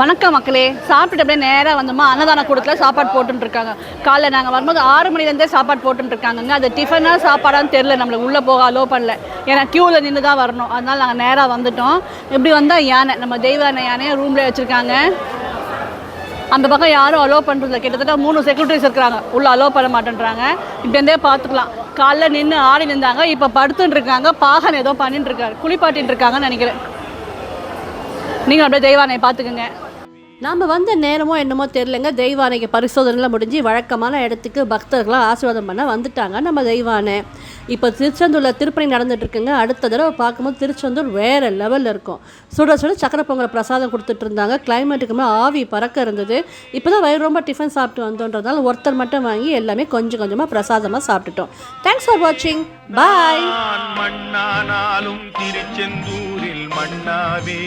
வணக்கம் மக்களே. சாப்பிட்டுட்டு அப்படியே நேராக வந்தோமா? அன்னதான கூடத்தில் சாப்பாடு போட்டுருக்காங்க காலைல நாங்கள் வரும்போது ஆறு மணிலேருந்தே சாப்பாடு போட்டுருக்காங்கங்க அது டிஃபனாக சாப்பாடான்னு தெரில நம்மளுக்கு உள்ளே போக அலோ பண்ணல. ஏன்னா க்யூவில் நின்று தான் வரணும். அதனால் நாங்கள் நேராக வந்துட்டோம். இப்படி வந்தால் யானை? நம்ம தெய்வான யானையை ரூமில் வச்சுருக்காங்க. அந்த பக்கம் யாரும் அலோவ் பண்ணுறதில்ல கிட்டத்தட்ட மூணு செக்யூரிட்டிஸ் இருக்கிறாங்க. உள்ளே அலோவ் பண்ண மாட்டேன்றாங்க. இப்படி பார்த்துக்கலாம் காலைல நின்று ஆடி நின்றாங்க. இப்போ படுத்துட்டு இருக்காங்க பாகன் ஏதோ பண்ணிட்டு இருக்காரு குளிப்பாட்டின்னு இருக்காங்கன்னு நினைக்கிறேன். நீங்கள் அப்படியே தெய்வானை பார்த்துக்குங்க நாம் வந்த நேரமோ என்னமோ தெரிலங்க தெய்வானைக்கு பரிசோதனைலாம் முடிஞ்சு வழக்கமான இடத்துக்கு பக்தர்களாக ஆசீர்வாதம் பண்ண வந்துட்டாங்க நம்ம தெய்வானை. இப்போ திருச்செந்தூரில் திருப்பணி நடந்துட்டுருக்குங்க. அடுத்த தடவை பார்க்கும்போது திருச்செந்தூர் வேறு லெவலில் இருக்கும். சுட சுட சக்கரை பொங்கல் பிரசாதம் கொடுத்துட்டு இருந்தாங்க கிளைமேட்டுக்கு மேலே ஆவி பறக்க இருந்தது. இப்போ தான் வயிறு ரொம்ப டிஃபன் சாப்பிட்டு வந்தோன்றதால ஒருத்தர் மட்டும் வாங்கி எல்லாமே கொஞ்சம் கொஞ்சமாக பிரசாதமாக சாப்பிட்டுட்டோம். தேங்க்ஸ் ஃபார் வாட்சிங் பாய் மண்ணானாலும் திருச்செந்தூரில் மண்ணாவே.